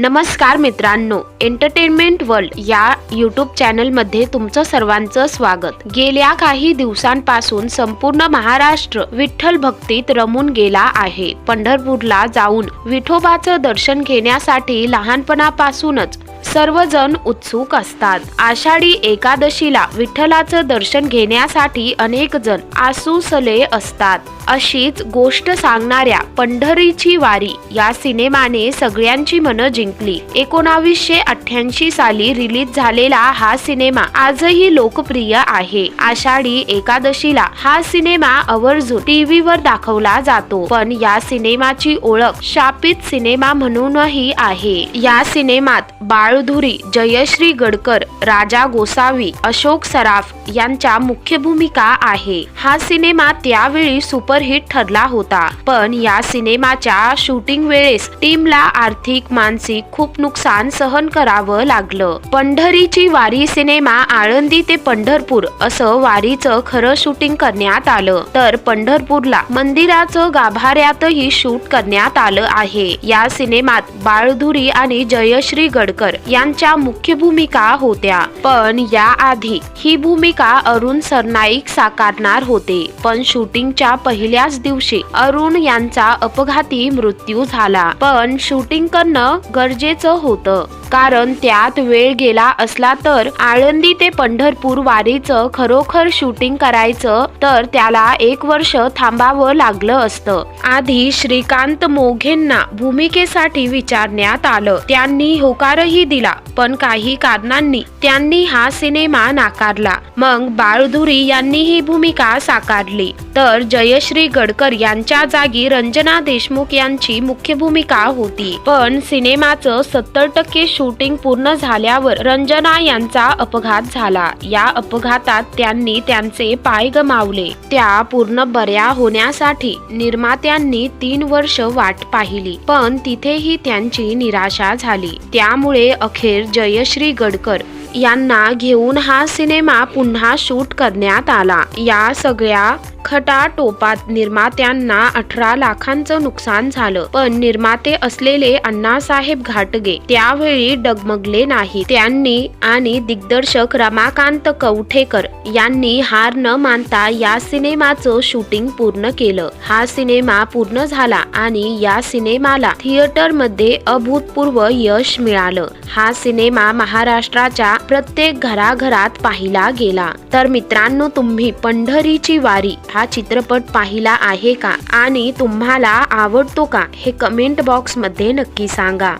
नमस्कार मित्रांनो entertainment world या यूट्यूब चॅनलमध्ये तुमचं सर्वांचं स्वागत. गेल्या काही दिवसांपासून संपूर्ण महाराष्ट्र विठ्ठल भक्तीत रमून गेला आहे. पंढरपूरला जाऊन विठोबाचं दर्शन घेण्यासाठी लहानपणापासूनच सर्वजण उत्सुक असतात. आषाढी एकादशीला विठ्ठलाचं दर्शन घेण्यासाठी अनेक जण आसुसले असतात. अशीच गोष्ट सांगणाऱ्या पंढरीची वारी या सिनेमाने सगळ्यांची मनं जिंकली. एकोणावीसशे अठ्ठ्याऐंशी साली रिलीज झालेला हा सिनेमा आजही लोकप्रिय आहे. आषाढी एकादशीला हा सिनेमा आवर्जून टीव्हीवर दाखवला जातो. पण या सिनेमाची ओळख शापित सिनेमा म्हणूनही आहे. या सिनेमात बाळधुरी जयश्री गडकर राजा गोसावी अशोक सराफ यांच्या मुख्य भूमिका आहे. हा सिनेमा त्यावेळी सुपर सुपरहिट ठरला होता. पण या सिनेमाच्या शूटिंग वेळेस टीमला आर्थिक मानसिक खूप नुकसान सहन करावं लागलं. पंढरीची वारी सिनेमा आळंदी ते पंढरपूर असं वारीचं खरं शूटिंग करण्यात आलं. तर पंढरपूरला मंदिराचं गाभाऱ्यातही शूट करण्यात आलं आहे. या सिनेमात बाळधुरी आणि जयश्री गडकर यांच्या मुख्य भूमिका होत्या. पण याआधी ही भूमिका अरुण सरनाईक साकारणार होते. पण शूटिंगच्या पहिल्या पहिल्याच दिवशी अरुण यांचा अपघाती मृत्यू झाला. पण शूटिंग करणं गरजेचं होतं. कारण त्यात वेळ गेला असला तर आळंदी ते पंढरपूर वारीचं खरोखर शूटिंग करायचं तर त्याला एक वर्ष थांबावं लागलं असतं. आधी श्रीकांत मोघेंना भूमिकेसाठी विचारण्यात आलं. त्यांनी होकारही दिला पण काही कारणांनी त्यांनी हा सिनेमा नाकारला. मग बाळधुरी यांनी ही भूमिका साकारली. तर जयश्री गडकर यांच्या जागी रंजना देशमुख यांची मुख्य भूमिका होती. पण सिनेमाचं सत्तर टक्के शूटिंग पूर्ण झाल्यावर रंजना यांचा अपघात झाला. या अपघातात त्यांनी त्यांचे पाय गमावले. त्या पूर्ण बऱ्या होण्यासाठी निर्मात्यांनी तीन वर्ष वाट पाहिली. पण तिथेही त्यांची निराशा झाली. त्यामुळे अखेर जयश्री गडकर यांना घेऊन हा सिनेमा पुन्हा शूट करण्यात आला. या सगळ्या खटाटोपात निर्मात्यांना अठरा लाखांचं नुकसान झालं. पण निर्माते असलेले अण्णासाहेब घाटगे त्यावेळी डगमगले नाही त्यांनी आणि दिग्दर्शक रमाकांत कवठेकर यांनी हार न मानता या सिनेमाचं शूटिंग पूर्ण केलं. हा सिनेमा पूर्ण झाला आणि या सिनेमाला थिएटरमध्ये अभूतपूर्व यश मिळालं. हा सिनेमा महाराष्ट्राच्या प्रत्येक घराघरात पाहिला गेला. तर मित्रांनो तुम्ही पंढरीची वारी हा चित्रपट पाहिला आहे का? आणि तुम्हाला आवडतो का? हे कमेंट बॉक्समध्ये नक्की सांगा.